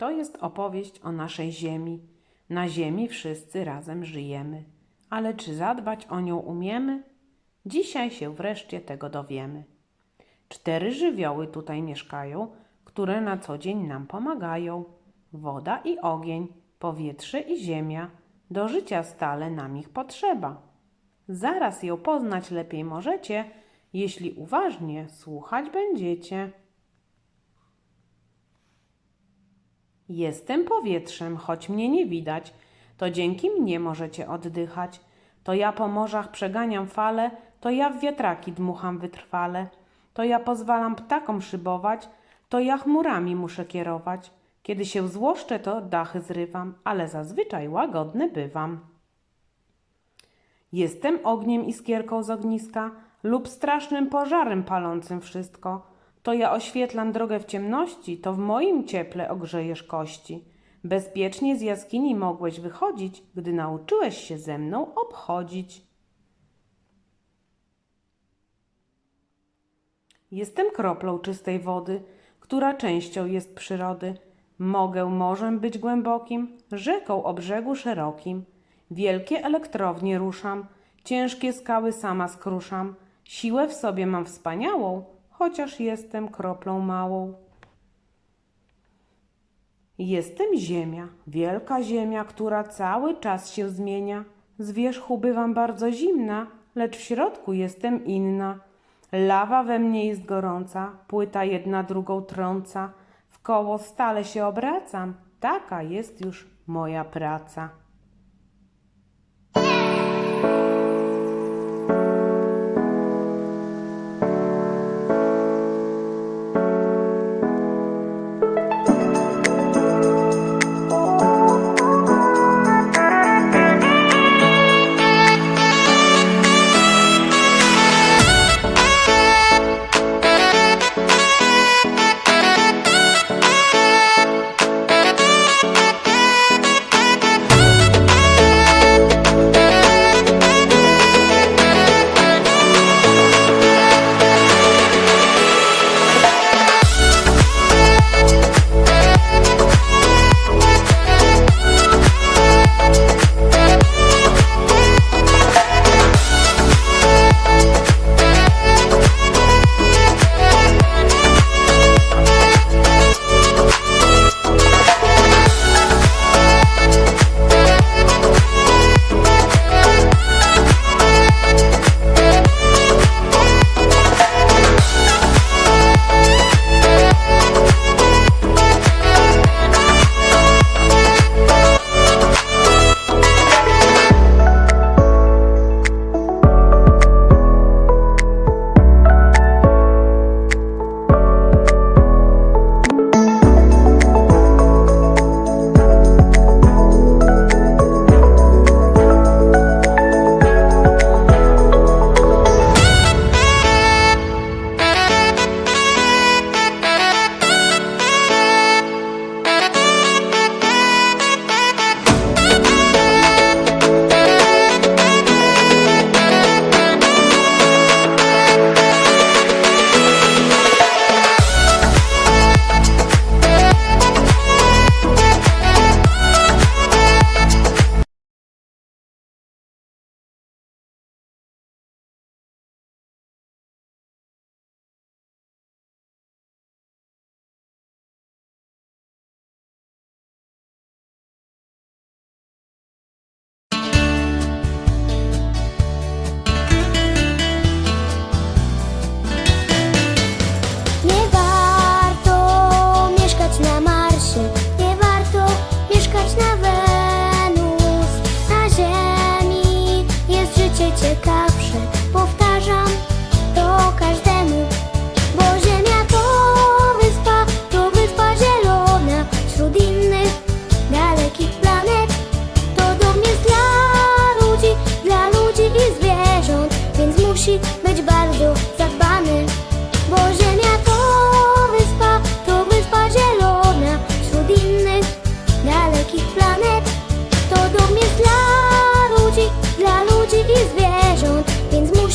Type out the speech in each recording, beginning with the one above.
To jest opowieść o naszej ziemi. Na ziemi wszyscy razem żyjemy. Ale czy zadbać o nią umiemy? Dzisiaj się wreszcie tego dowiemy. Cztery żywioły tutaj mieszkają, które na co dzień nam pomagają. Woda i ogień, powietrze i ziemia. Do życia stale nam ich potrzeba. Zaraz ją poznać lepiej możecie, jeśli uważnie słuchać będziecie. Jestem powietrzem, choć mnie nie widać, to dzięki mnie możecie oddychać. To ja po morzach przeganiam fale, to ja w wiatraki dmucham wytrwale. To ja pozwalam ptakom szybować, to ja chmurami muszę kierować. Kiedy się złoszczę, to dachy zrywam, ale zazwyczaj łagodny bywam. Jestem ogniem iskierką z ogniska lub strasznym pożarem palącym wszystko. To ja oświetlam drogę w ciemności, to w moim cieple ogrzejesz kości. Bezpiecznie z jaskini mogłeś wychodzić, gdy nauczyłeś się ze mną obchodzić. Jestem kroplą czystej wody, która częścią jest przyrody. Mogę morzem być głębokim, rzeką o brzegu szerokim. Wielkie elektrownie ruszam, ciężkie skały sama skruszam. Siłę w sobie mam wspaniałą, chociaż jestem kroplą małą. Jestem ziemia, wielka ziemia, która cały czas się zmienia. Z wierzchu bywam bardzo zimna, lecz w środku jestem inna. Lawa we mnie jest gorąca, płyta jedna drugą trąca. W koło stale się obracam, taka jest już moja praca.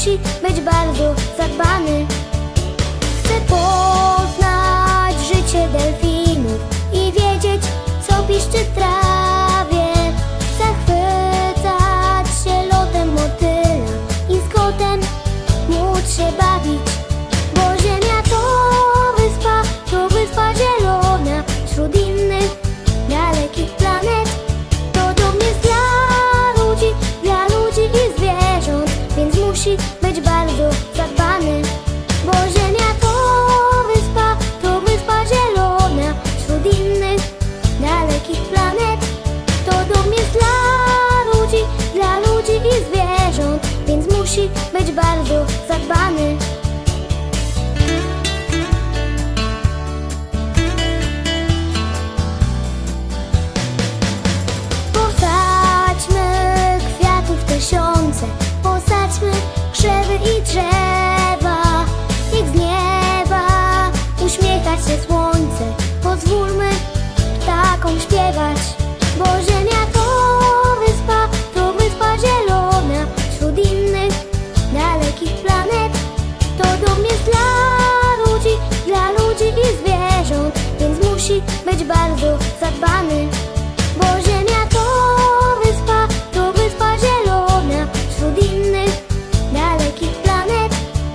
musi być bardzo zadbany. Chcę poznać życie delfinów I wiedzieć, co piszczy w musi być bardzo zadbany. Posadźmy kwiatów tysiące, posadźmy krzewy i drzewa. Niech z nieba uśmiecha się słońce, pozwólmy ptakom śpiewać, bo ziemia